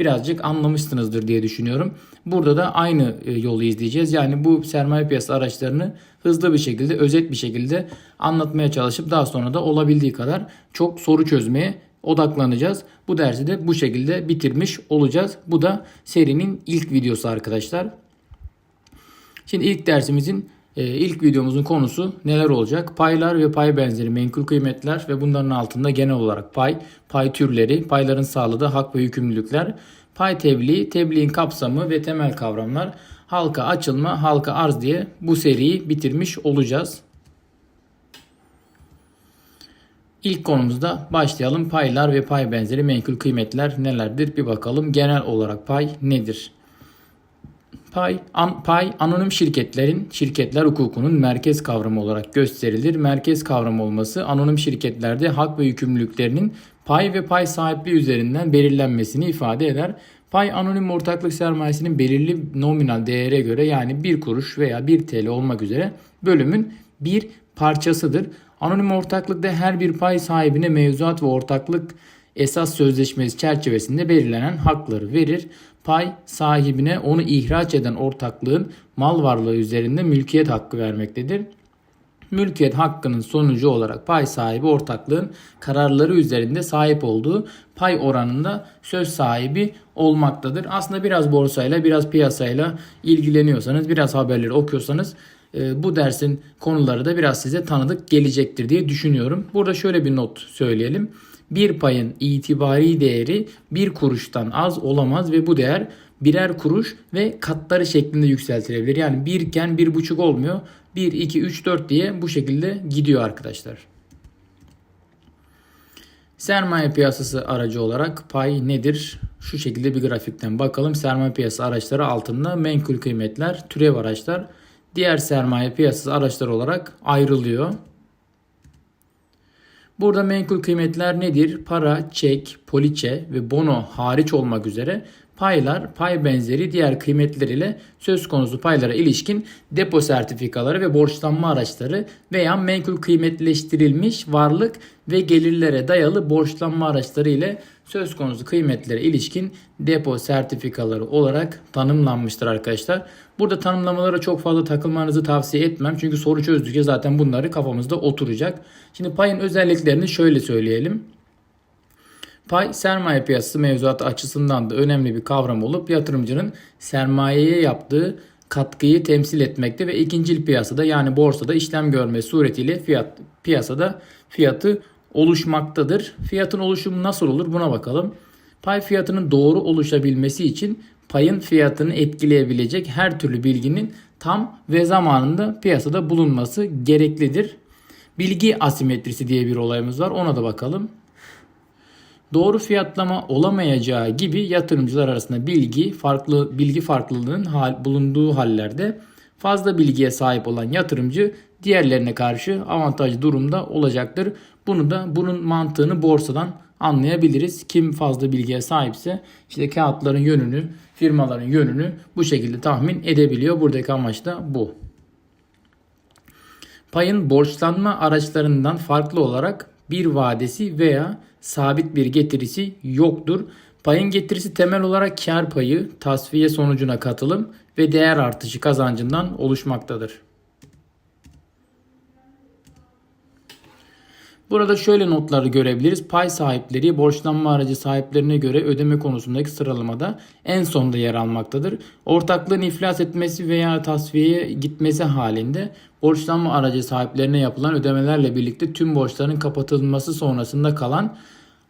birazcık anlamışsınızdır diye düşünüyorum. Burada da aynı e, yolu izleyeceğiz. Yani bu sermaye piyasası araçlarını hızlı bir şekilde, özet bir şekilde anlatmaya çalışıp daha sonra da olabildiği kadar çok soru çözmeye odaklanacağız. Bu dersi de bu şekilde bitirmiş olacağız. Bu da serinin ilk videosu arkadaşlar. Şimdi ilk dersimizin e, ilk videomuzun konusu neler olacak? Paylar ve pay benzeri menkul kıymetler ve bunların altında genel olarak pay, pay türleri, payların sağladığı hak ve yükümlülükler, pay tebliği, tebliğin kapsamı ve temel kavramlar, halka açılma, halka arz diye bu seriyi bitirmiş olacağız. İlk konumuzda başlayalım. Paylar ve pay benzeri menkul kıymetler nelerdir? Bir bakalım. Genel olarak pay nedir? Pay, an, pay anonim şirketlerin şirketler hukukunun merkez kavramı olarak gösterilir. Merkez kavramı olması anonim şirketlerde hak ve yükümlülüklerinin pay ve pay sahipliği üzerinden belirlenmesini ifade eder. Pay anonim ortaklık sermayesinin belirli nominal değere göre yani 1 kuruş veya 1 TL olmak üzere bölümün bir parçasıdır. Anonim ortaklıkta her bir pay sahibine mevzuat ve ortaklık esas sözleşmesi çerçevesinde belirlenen hakları verir. Pay sahibine onu ihraç eden ortaklığın mal varlığı üzerinde mülkiyet hakkı vermektedir. Mülkiyet hakkının sonucu olarak pay sahibi ortaklığın kararları üzerinde sahip olduğu pay oranında söz sahibi olmaktadır. Aslında biraz borsayla, biraz piyasayla ilgileniyorsanız, biraz haberleri okuyorsanız e, bu dersin konuları da biraz size tanıdık gelecektir diye düşünüyorum. Burada şöyle bir not söyleyelim. Bir payın itibari değeri bir kuruştan az olamaz ve bu değer birer kuruş ve katları şeklinde yükseltilebilir. Yani birken bir buçuk olmuyor. 1, 2, 3, 4 diye bu şekilde gidiyor arkadaşlar. Sermaye piyasası aracı olarak pay nedir? Şu şekilde bir grafikten bakalım. Sermaye piyasası araçları altında menkul kıymetler, türev araçlar, diğer sermaye piyasası araçlar olarak ayrılıyor. Burada menkul kıymetler nedir? Para, çek, poliçe ve bono hariç olmak üzere paylar, pay benzeri diğer kıymetler ile söz konusu paylara ilişkin depo sertifikaları ve borçlanma araçları veya menkul kıymetleştirilmiş varlık ve gelirlere dayalı borçlanma araçları ile söz konusu kıymetlere ilişkin depo sertifikaları olarak tanımlanmıştır arkadaşlar. Burada tanımlamalara çok fazla takılmanızı tavsiye etmem. Çünkü soru çözdükçe zaten bunları kafamızda oturacak. Şimdi payın özelliklerini şöyle söyleyelim. Pay sermaye piyasası mevzuatı açısından da önemli bir kavram olup yatırımcının sermayeye yaptığı katkıyı temsil etmekte ve ikincil piyasada yani borsada işlem görme suretiyle fiyat piyasada fiyatı oluşmaktadır. Fiyatın oluşumu nasıl olur buna bakalım. Pay fiyatının doğru oluşabilmesi için payın fiyatını etkileyebilecek her türlü bilginin tam ve zamanında piyasada bulunması gereklidir. Bilgi asimetrisi diye bir olayımız var. Ona da bakalım. Doğru fiyatlama olamayacağı gibi yatırımcılar arasında bilgi farklı bilgi farklılığının hal, bulunduğu hallerde fazla bilgiye sahip olan yatırımcı diğerlerine karşı avantajlı durumda olacaktır. Bunu da bunun mantığını borsadan anlayabiliriz. Kim fazla bilgiye sahipse işte kağıtların yönünü, firmaların yönünü bu şekilde tahmin edebiliyor. Buradaki amaç da bu. Payın borçlanma araçlarından farklı olarak bir vadesi veya sabit bir getirisi yoktur. Payın getirisi temel olarak kar payı, tasfiye sonucuna katılım ve değer artışı kazancından oluşmaktadır. Burada şöyle notları görebiliriz. Pay sahipleri borçlanma aracı sahiplerine göre ödeme konusundaki sıralamada en sonda yer almaktadır. Ortaklığın iflas etmesi veya tasfiyeye gitmesi halinde borçlanma aracı sahiplerine yapılan ödemelerle birlikte tüm borçların kapatılması sonrasında kalan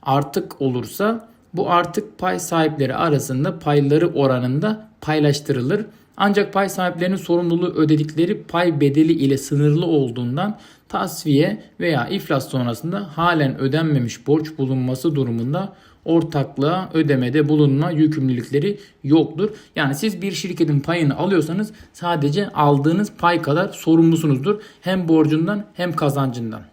artık olursa bu artık pay sahipleri arasında payları oranında paylaştırılır. Ancak pay sahiplerinin sorumluluğu ödedikleri pay bedeli ile sınırlı olduğundan tasfiye veya iflas sonrasında halen ödenmemiş borç bulunması durumunda ortaklığa ödemede bulunma yükümlülükleri yoktur. Yani siz bir şirketin payını alıyorsanız sadece aldığınız pay kadar sorumlusunuzdur. Hem borcundan hem kazancından.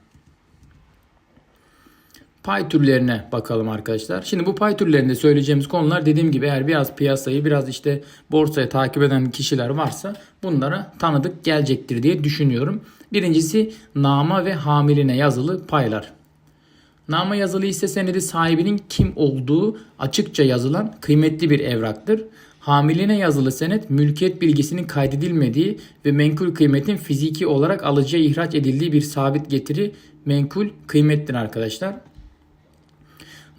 Pay türlerine bakalım arkadaşlar. Şimdi bu pay türlerinde söyleyeceğimiz konular dediğim gibi eğer biraz piyasayı biraz işte borsayı takip eden kişiler varsa bunlara tanıdık gelecektir diye düşünüyorum. Birincisi nama ve hamiline yazılı paylar. Nama yazılı hisse senedi sahibinin kim olduğu açıkça yazılan kıymetli bir evraktır. Hamiline yazılı senet mülkiyet bilgisinin kaydedilmediği ve menkul kıymetin fiziki olarak alıcıya ihraç edildiği bir sabit getiri menkul kıymettir arkadaşlar.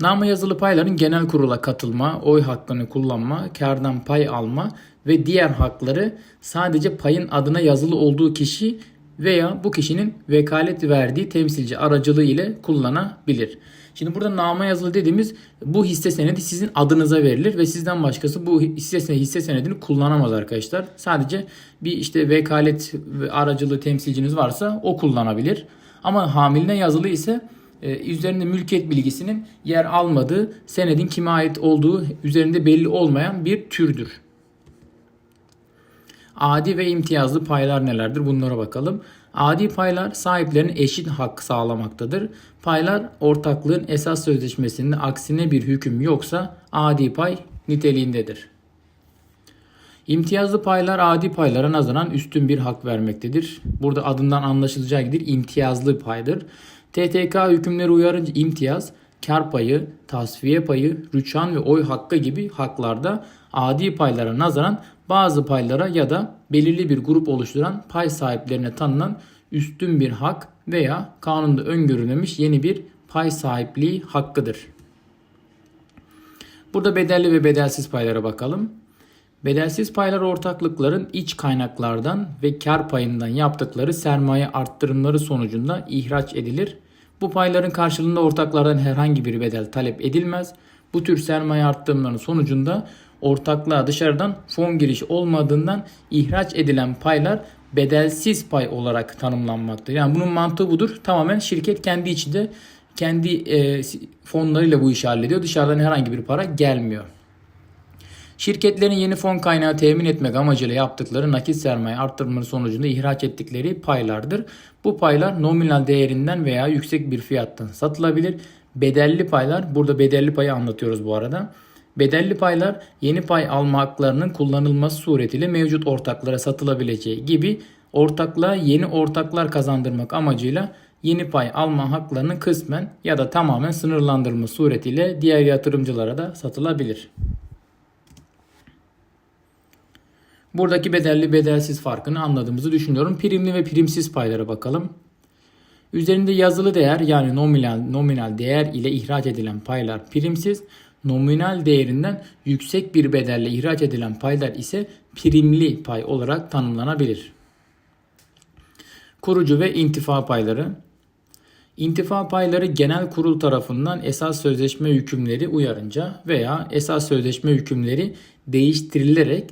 Nama yazılı payların genel kurula katılma, oy hakkını kullanma, kardan pay alma ve diğer hakları sadece payın adına yazılı olduğu kişi veya bu kişinin vekalet verdiği temsilci aracılığı ile kullanabilir. Şimdi burada nama yazılı dediğimiz bu hisse senedi sizin adınıza verilir ve sizden başkası bu hisse senedi, hisse senedini kullanamaz arkadaşlar. Sadece bir işte vekalet ve aracılığı temsilciniz varsa o kullanabilir. Ama hamiline yazılı ise e, üzerinde mülkiyet bilgisinin yer almadığı, senedin kime ait olduğu üzerinde belli olmayan bir türdür. Adi ve imtiyazlı paylar nelerdir? Bunlara bakalım. Adi paylar sahiplerinin eşit hak sağlamaktadır. Paylar ortaklığın esas sözleşmesinde aksine bir hüküm yoksa adi pay niteliğindedir. İmtiyazlı paylar adi paylara nazaran üstün bir hak vermektedir. Burada adından anlaşılacağı gibi imtiyazlı paydır. TTK hükümleri uyarınca imtiyaz, kar payı, tasfiye payı, rüçhan ve oy hakkı gibi haklarda adi paylara nazaran bazı paylara ya da belirli bir grup oluşturan pay sahiplerine tanınan üstün bir hak veya kanunda öngörülmemiş yeni bir pay sahipliği hakkıdır. Burada bedelli ve bedelsiz paylara bakalım. Bedelsiz paylar ortaklıkların iç kaynaklardan ve kar payından yaptıkları sermaye arttırımları sonucunda ihraç edilir. Bu payların karşılığında ortaklardan herhangi bir bedel talep edilmez. Bu tür sermaye arttırımlarının sonucunda ortaklığa dışarıdan fon girişi olmadığından ihraç edilen paylar bedelsiz pay olarak tanımlanmaktadır. Yani bunun mantığı budur. Tamamen şirket kendi içinde kendi e, fonlarıyla bu işi hallediyor. Dışarıdan herhangi bir para gelmiyor. Şirketlerin yeni fon kaynağı temin etmek amacıyla yaptıkları nakit sermaye arttırmaları sonucunda ihraç ettikleri paylardır. Bu paylar nominal değerinden veya yüksek bir fiyattan satılabilir. Bedelli paylar, burada bedelli payı anlatıyoruz bu arada. Bedelli paylar yeni pay alma haklarının kullanılması suretiyle mevcut ortaklara satılabileceği gibi ortaklığa yeni ortaklar kazandırmak amacıyla yeni pay alma haklarının kısmen ya da tamamen sınırlandırılması suretiyle diğer yatırımcılara da satılabilir. Buradaki bedelli bedelsiz farkını anladığımızı düşünüyorum. Primli ve primsiz paylara bakalım. Üzerinde yazılı değer yani nominal nominal değer ile ihraç edilen paylar primsiz, nominal değerinden yüksek bir bedelle ihraç edilen paylar ise primli pay olarak tanımlanabilir. Kurucu ve intifa payları İntifa payları genel kurul tarafından esas sözleşme hükümleri uyarınca veya esas sözleşme hükümleri değiştirilerek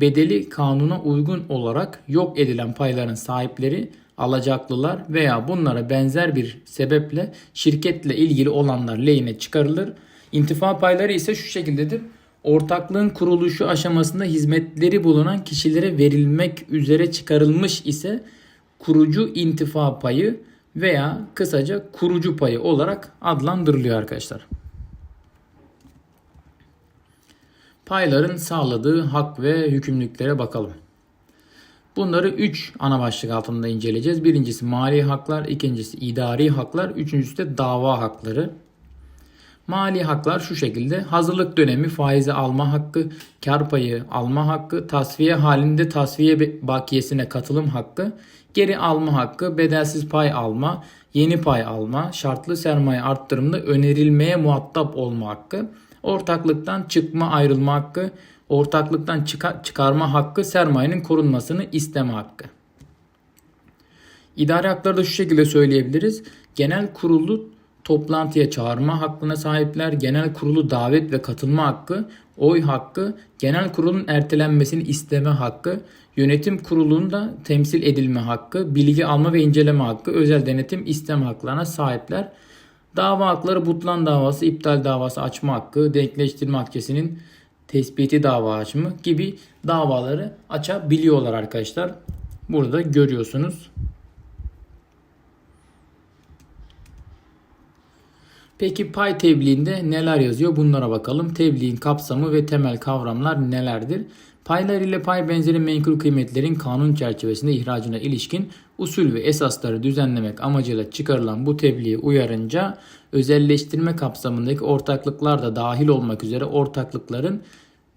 bedeli kanuna uygun olarak yok edilen payların sahipleri, alacaklılar veya bunlara benzer bir sebeple şirketle ilgili olanlar lehine çıkarılır. İntifa payları ise şu şekildedir. Ortaklığın kuruluşu aşamasında hizmetleri bulunan kişilere verilmek üzere çıkarılmış ise kurucu intifa payı veya kısaca kurucu payı olarak adlandırılıyor arkadaşlar. Payların sağladığı hak ve hükümlülüklere bakalım. Bunları 3 ana başlık altında inceleyeceğiz. Birincisi mali haklar, ikincisi idari haklar, üçüncüsü de dava hakları. Mali haklar şu şekilde hazırlık dönemi faizi alma hakkı, kar payı alma hakkı, tasfiye halinde tasfiye bakiyesine katılım hakkı, geri alma hakkı, bedelsiz pay alma, yeni pay alma, şartlı sermaye arttırımında önerilmeye muhatap olma hakkı, ortaklıktan çıkma ayrılma hakkı, ortaklıktan çıka, çıkarma hakkı, sermayenin korunmasını isteme hakkı. İdari hakları da şu şekilde söyleyebiliriz. Genel kurulu toplantıya çağırma hakkına sahipler, genel kurulu davet ve katılma hakkı, oy hakkı, genel kurulun ertelenmesini isteme hakkı, yönetim kurulunda temsil edilme hakkı, bilgi alma ve inceleme hakkı, özel denetim isteme haklarına sahipler. Dava hakları butlan davası, iptal davası açma hakkı, denkleştirme hakkesinin tespiti dava açımı gibi davaları açabiliyorlar arkadaşlar. Burada görüyorsunuz. Peki pay tebliğinde neler yazıyor? Bunlara bakalım. Tebliğin kapsamı ve temel kavramlar nelerdir? Paylar ile pay benzeri menkul kıymetlerin kanun çerçevesinde ihracına ilişkin usul ve esasları düzenlemek amacıyla çıkarılan bu tebliği uyarınca özelleştirme kapsamındaki ortaklıklar da dahil olmak üzere ortaklıkların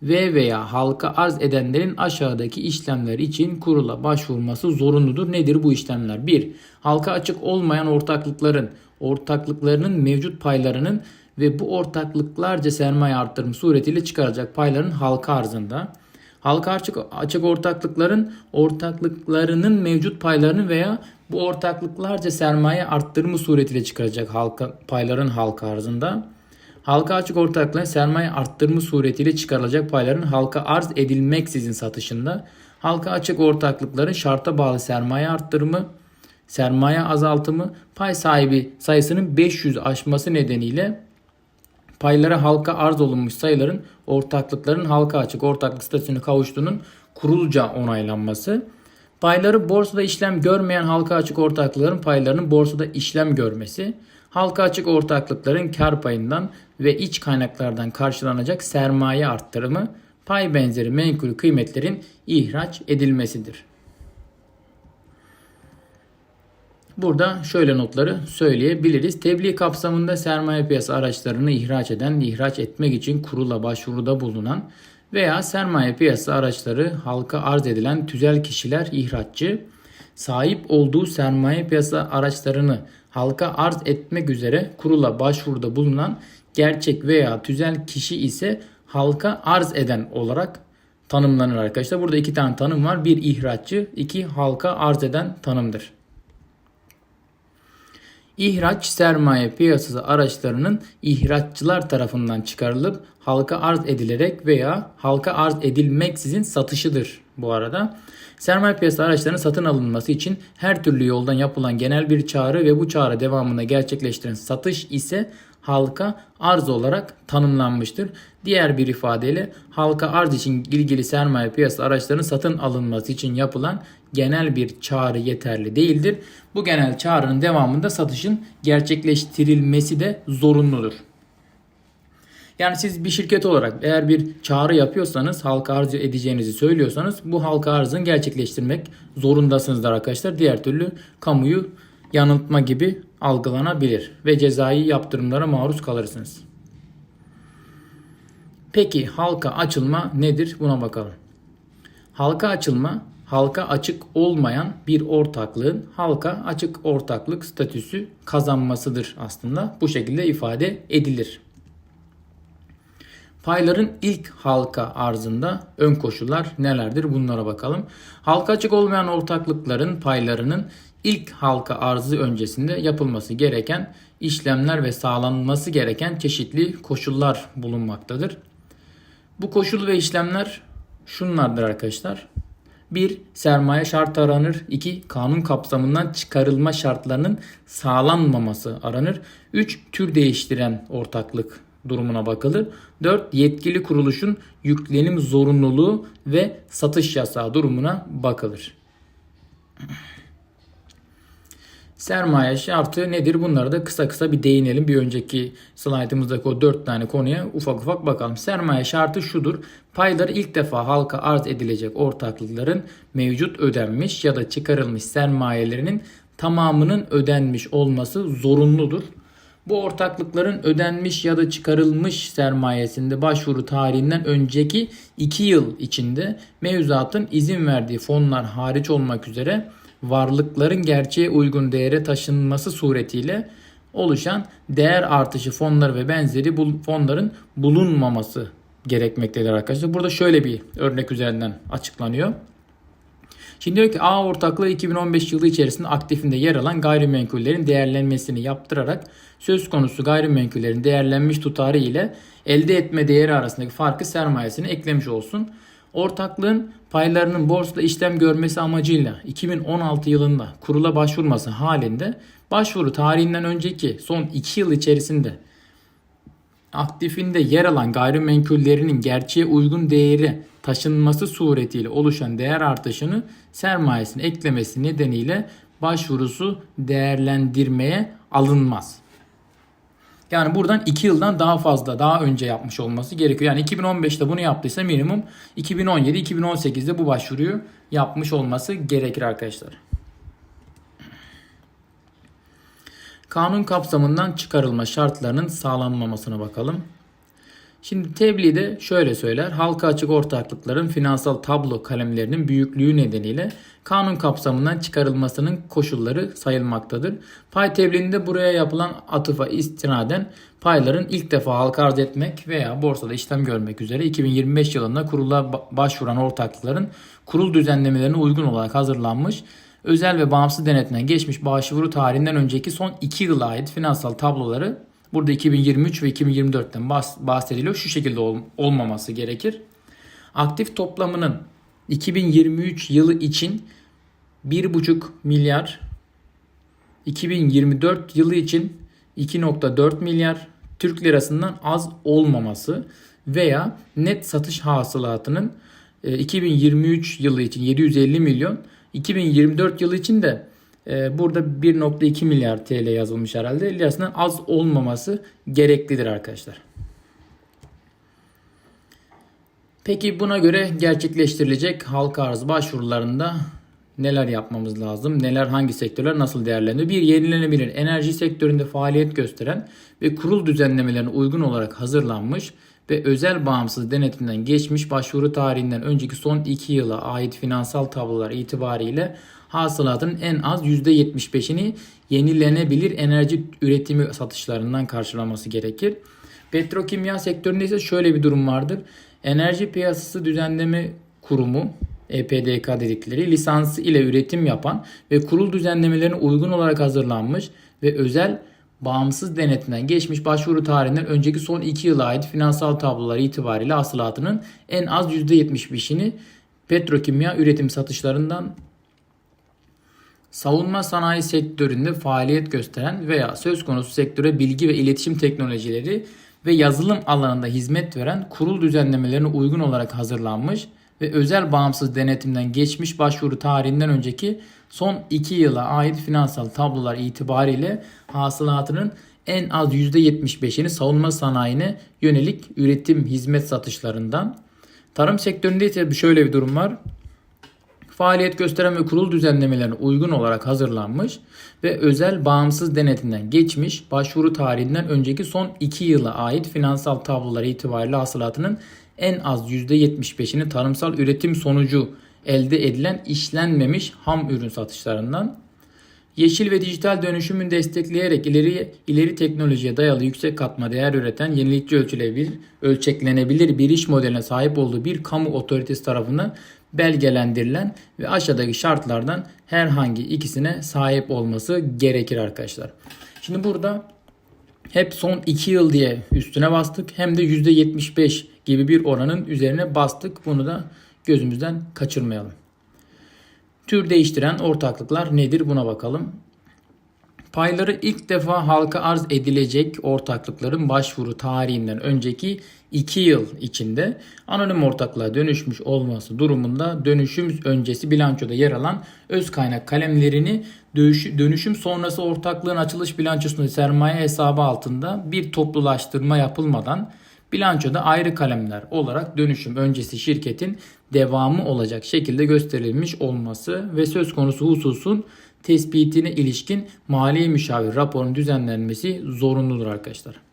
ve veya halka arz edenlerin aşağıdaki işlemler için kurula başvurması zorunludur. Nedir bu işlemler? 1. Halka açık olmayan ortaklıkların ortaklıklarının mevcut paylarının ve bu ortaklıklarca sermaye arttırım suretiyle çıkaracak payların halka arzında. Halka açık, açık ortaklıkların ortaklıklarının mevcut paylarının veya bu ortaklıklarca sermaye arttırımı suretiyle çıkaracak halka, payların halka arzında. Halka açık ortaklıkların sermaye arttırımı suretiyle çıkarılacak payların halka arz edilmeksizin satışında. Halka açık ortaklıkların şarta bağlı sermaye arttırımı, sermaye azaltımı, pay sahibi sayısının 500 aşması nedeniyle paylara halka arz olunmuş sayıların ortaklıkların halka açık ortaklık statüsüne kavuştuğunun kurulca onaylanması. Payları borsada işlem görmeyen halka açık ortaklıkların paylarının borsada işlem görmesi. Halka açık ortaklıkların kar payından ve iç kaynaklardan karşılanacak sermaye arttırımı pay benzeri menkul kıymetlerin ihraç edilmesidir. Burada şöyle notları söyleyebiliriz. Tebliğ kapsamında sermaye piyasa araçlarını ihraç eden, ihraç etmek için kurula başvuruda bulunan veya sermaye piyasa araçları halka arz edilen tüzel kişiler ihraççı, sahip olduğu sermaye piyasa araçlarını halka arz etmek üzere kurula başvuruda bulunan gerçek veya tüzel kişi ise halka arz eden olarak tanımlanır arkadaşlar. Burada iki tane tanım var. Bir ihraççı, iki halka arz eden tanımdır. İhraç sermaye piyasası araçlarının ihraççılar tarafından çıkarılıp halka arz edilerek veya halka arz edilmeksizin satışıdır bu arada. Sermaye piyasası araçlarının satın alınması için her türlü yoldan yapılan genel bir çağrı ve bu çağrı devamında gerçekleştirilen satış ise halka arz olarak tanımlanmıştır. Diğer bir ifadeyle halka arz için ilgili sermaye piyasası araçlarının satın alınması için yapılan genel bir çağrı yeterli değildir. Bu genel çağrının devamında satışın gerçekleştirilmesi de zorunludur. Yani siz bir şirket olarak eğer bir çağrı yapıyorsanız halka arz edeceğinizi söylüyorsanız bu halka arzını gerçekleştirmek zorundasınızdır arkadaşlar. Diğer türlü kamuyu yanıltma gibi algılanabilir ve cezai yaptırımlara maruz kalırsınız. Peki halka açılma nedir? Buna bakalım. Halka açılma halka açık olmayan bir ortaklığın halka açık ortaklık statüsü kazanmasıdır aslında. Bu şekilde ifade edilir. Payların ilk halka arzında ön koşullar nelerdir bunlara bakalım. Halka açık olmayan ortaklıkların paylarının ilk halka arzı öncesinde yapılması gereken işlemler ve sağlanması gereken çeşitli koşullar bulunmaktadır. Bu koşul ve işlemler şunlardır arkadaşlar. 1. Sermaye şartı aranır. 2. Kanun kapsamından çıkarılma şartlarının sağlanmaması aranır. 3. Tür değiştiren ortaklık durumuna bakılır. 4. Yetkili kuruluşun yüklenim zorunluluğu ve satış yasağı durumuna bakılır. Sermaye şartı nedir? Bunları da kısa kısa bir değinelim. Bir önceki slaytımızdaki o 4 tane konuya ufak ufak bakalım. Sermaye şartı şudur. Payları ilk defa halka arz edilecek ortaklıkların mevcut ödenmiş ya da çıkarılmış sermayelerinin tamamının ödenmiş olması zorunludur. Bu ortaklıkların ödenmiş ya da çıkarılmış sermayesinde başvuru tarihinden önceki 2 yıl içinde mevzuatın izin verdiği fonlar hariç olmak üzere varlıkların gerçeğe uygun değere taşınması suretiyle oluşan değer artışı fonları ve benzeri fonların bulunmaması gerekmektedir arkadaşlar. Burada şöyle bir örnek üzerinden açıklanıyor. Şimdi diyor ki A ortaklığı 2015 yılı içerisinde aktifinde yer alan gayrimenkullerin değerlenmesini yaptırarak söz konusu gayrimenkullerin değerlenmiş tutarı ile elde etme değeri arasındaki farkı sermayesine eklemiş olsun. Ortaklığın paylarının borsada işlem görmesi amacıyla 2016 yılında kurula başvurması halinde başvuru tarihinden önceki son 2 yıl içerisinde aktifinde yer alan gayrimenkullerinin gerçeğe uygun değeri taşınması suretiyle oluşan değer artışını sermayesine eklemesi nedeniyle başvurusu değerlendirmeye alınmaz. Yani buradan 2 yıldan daha fazla daha önce yapmış olması gerekiyor. Yani 2015'te bunu yaptıysa minimum 2017-2018'de bu başvuruyu yapmış olması gerekir arkadaşlar. kanun kapsamından çıkarılma şartlarının sağlanmamasına bakalım. Şimdi tebliğde şöyle söyler. Halka açık ortaklıkların finansal tablo kalemlerinin büyüklüğü nedeniyle kanun kapsamından çıkarılmasının koşulları sayılmaktadır. Pay tebliğinde buraya yapılan atıfa istinaden payların ilk defa halka arz etmek veya borsada işlem görmek üzere 2025 yılında kurula başvuran ortaklıkların kurul düzenlemelerine uygun olarak hazırlanmış özel ve bağımsız denetimden geçmiş başvuru tarihinden önceki son 2 yıla ait finansal tabloları Burada 2023 ve 2024'ten bahsediliyor. Şu şekilde ol, olmaması gerekir. Aktif toplamının 2023 yılı için 1,5 milyar, 2024 yılı için 2.4 milyar Türk lirasından az olmaması veya net satış hasılatının 2023 yılı için 750 milyon, 2024 yılı için de burada 1.2 milyar TL yazılmış herhalde. Lirasından az olmaması gereklidir arkadaşlar. Peki buna göre gerçekleştirilecek halka arz başvurularında neler yapmamız lazım? Neler hangi sektörler nasıl değerlendiriyor? Bir yenilenebilir enerji sektöründe faaliyet gösteren ve kurul düzenlemelerine uygun olarak hazırlanmış ve özel bağımsız denetimden geçmiş başvuru tarihinden önceki son 2 yıla ait finansal tablolar itibariyle hasılatın en az %75'ini yenilenebilir enerji üretimi satışlarından karşılaması gerekir. Petrokimya sektöründe ise şöyle bir durum vardır. Enerji Piyasası Düzenleme Kurumu EPDK dedikleri lisansı ile üretim yapan ve kurul düzenlemelerine uygun olarak hazırlanmış ve özel bağımsız denetimden geçmiş başvuru tarihinden önceki son 2 yıla ait finansal tablolar itibariyle hasılatının en az %75'ini petrokimya üretim satışlarından savunma sanayi sektöründe faaliyet gösteren veya söz konusu sektöre bilgi ve iletişim teknolojileri ve yazılım alanında hizmet veren kurul düzenlemelerine uygun olarak hazırlanmış ve özel bağımsız denetimden geçmiş başvuru tarihinden önceki son 2 yıla ait finansal tablolar itibariyle hasılatının en az %75'ini savunma sanayine yönelik üretim hizmet satışlarından. Tarım sektöründe ise şöyle bir durum var faaliyet gösteren ve kurul düzenlemelerine uygun olarak hazırlanmış ve özel bağımsız denetimden geçmiş başvuru tarihinden önceki son 2 yıla ait finansal tablolar itibariyle hasılatının en az %75'ini tarımsal üretim sonucu elde edilen işlenmemiş ham ürün satışlarından Yeşil ve dijital dönüşümü destekleyerek ileri ileri teknolojiye dayalı yüksek katma değer üreten yenilikçi ölçülebilir, ölçeklenebilir bir iş modeline sahip olduğu bir kamu otoritesi tarafından belgelendirilen ve aşağıdaki şartlardan herhangi ikisine sahip olması gerekir arkadaşlar. Şimdi burada hep son 2 yıl diye üstüne bastık hem de %75 gibi bir oranın üzerine bastık. Bunu da gözümüzden kaçırmayalım. Tür değiştiren ortaklıklar nedir buna bakalım. Payları ilk defa halka arz edilecek ortaklıkların başvuru tarihinden önceki 2 yıl içinde anonim ortaklığa dönüşmüş olması durumunda dönüşüm öncesi bilançoda yer alan öz kaynak kalemlerini dönüşüm sonrası ortaklığın açılış bilançosunda sermaye hesabı altında bir toplulaştırma yapılmadan bilançoda ayrı kalemler olarak dönüşüm öncesi şirketin devamı olacak şekilde gösterilmiş olması ve söz konusu hususun tespitine ilişkin mali müşavir raporun düzenlenmesi zorunludur arkadaşlar.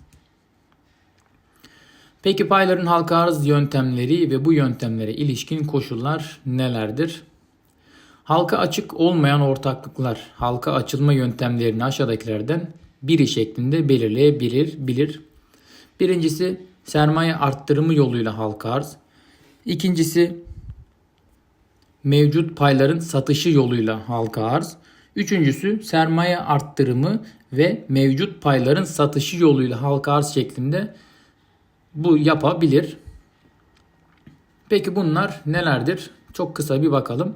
Peki payların halka arz yöntemleri ve bu yöntemlere ilişkin koşullar nelerdir? Halka açık olmayan ortaklıklar halka açılma yöntemlerini aşağıdakilerden biri şeklinde belirleyebilir. Bilir. Birincisi sermaye arttırımı yoluyla halka arz. İkincisi mevcut payların satışı yoluyla halka arz. Üçüncüsü sermaye arttırımı ve mevcut payların satışı yoluyla halka arz şeklinde bu yapabilir. Peki bunlar nelerdir? Çok kısa bir bakalım.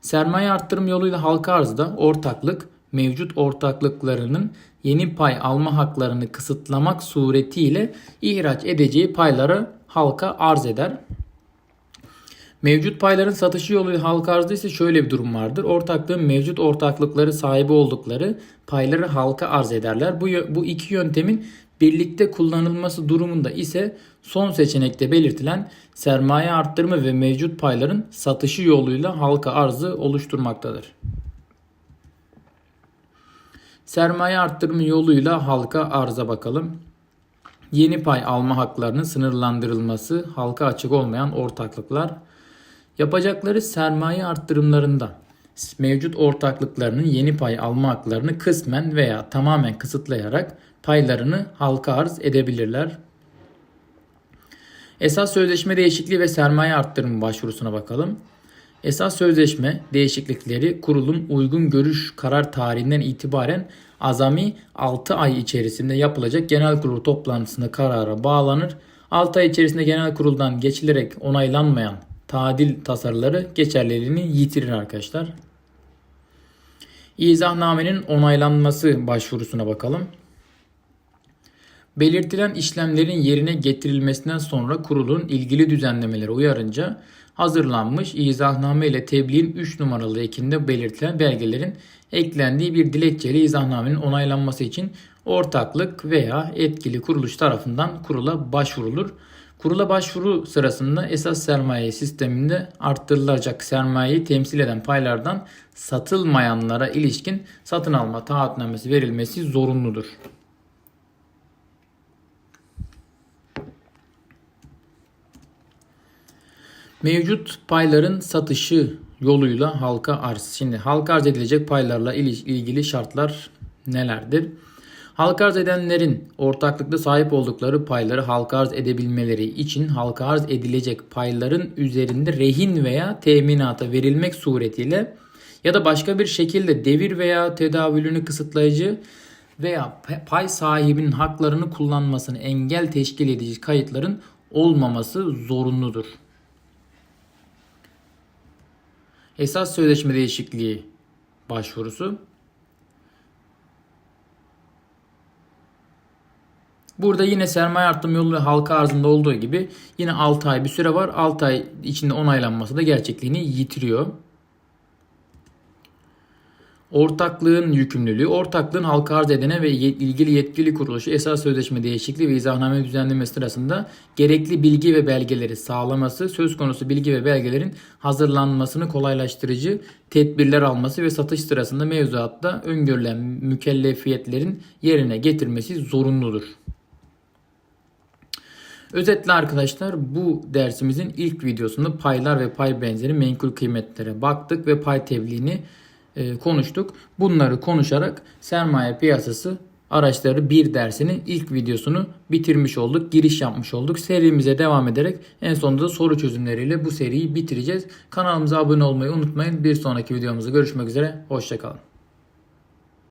Sermaye arttırım yoluyla halka arzda ortaklık mevcut ortaklıklarının yeni pay alma haklarını kısıtlamak suretiyle ihraç edeceği payları halka arz eder. Mevcut payların satışı yoluyla halka arzda ise şöyle bir durum vardır. Ortaklığın mevcut ortaklıkları sahibi oldukları payları halka arz ederler. Bu, bu iki yöntemin birlikte kullanılması durumunda ise son seçenekte belirtilen sermaye arttırma ve mevcut payların satışı yoluyla halka arzı oluşturmaktadır. Sermaye arttırımı yoluyla halka arza bakalım. Yeni pay alma haklarının sınırlandırılması, halka açık olmayan ortaklıklar. Yapacakları sermaye arttırımlarında mevcut ortaklıklarının yeni pay alma haklarını kısmen veya tamamen kısıtlayarak paylarını halka arz edebilirler. Esas sözleşme değişikliği ve sermaye arttırımı başvurusuna bakalım. Esas sözleşme değişiklikleri kurulun uygun görüş karar tarihinden itibaren azami 6 ay içerisinde yapılacak genel kurul toplantısında karara bağlanır. 6 ay içerisinde genel kuruldan geçilerek onaylanmayan tadil tasarıları geçerliliğini yitirir arkadaşlar. İzahnamenin onaylanması başvurusuna bakalım. Belirtilen işlemlerin yerine getirilmesinden sonra kurulun ilgili düzenlemeleri uyarınca hazırlanmış izahname ile tebliğin 3 numaralı ekinde belirtilen belgelerin eklendiği bir dilekçeli izahnamenin onaylanması için ortaklık veya etkili kuruluş tarafından kurula başvurulur. Kurula başvuru sırasında esas sermaye sisteminde arttırılacak sermayeyi temsil eden paylardan satılmayanlara ilişkin satın alma taahhütnamesi verilmesi zorunludur. Mevcut payların satışı yoluyla halka arz. Şimdi halka arz edilecek paylarla ilgili şartlar nelerdir? Halka arz edenlerin ortaklıkta sahip oldukları payları halka arz edebilmeleri için halka arz edilecek payların üzerinde rehin veya teminata verilmek suretiyle ya da başka bir şekilde devir veya tedavülünü kısıtlayıcı veya pay sahibinin haklarını kullanmasını engel teşkil edici kayıtların olmaması zorunludur. Esas sözleşme değişikliği başvurusu. Burada yine sermaye artım yolu ve halka arzında olduğu gibi yine 6 ay bir süre var. 6 ay içinde onaylanması da gerçekliğini yitiriyor. Ortaklığın yükümlülüğü, ortaklığın halka arz edene ve ilgili yetkili kuruluşu esas sözleşme değişikliği ve izahname düzenlemesi sırasında gerekli bilgi ve belgeleri sağlaması, söz konusu bilgi ve belgelerin hazırlanmasını kolaylaştırıcı tedbirler alması ve satış sırasında mevzuatta öngörülen mükellefiyetlerin yerine getirmesi zorunludur. Özetle arkadaşlar bu dersimizin ilk videosunda paylar ve pay benzeri menkul kıymetlere baktık ve pay tebliğini konuştuk. Bunları konuşarak sermaye piyasası araçları bir dersinin ilk videosunu bitirmiş olduk. Giriş yapmış olduk. Serimize devam ederek en sonunda da soru çözümleriyle bu seriyi bitireceğiz. Kanalımıza abone olmayı unutmayın. Bir sonraki videomuzda görüşmek üzere. Hoşçakalın.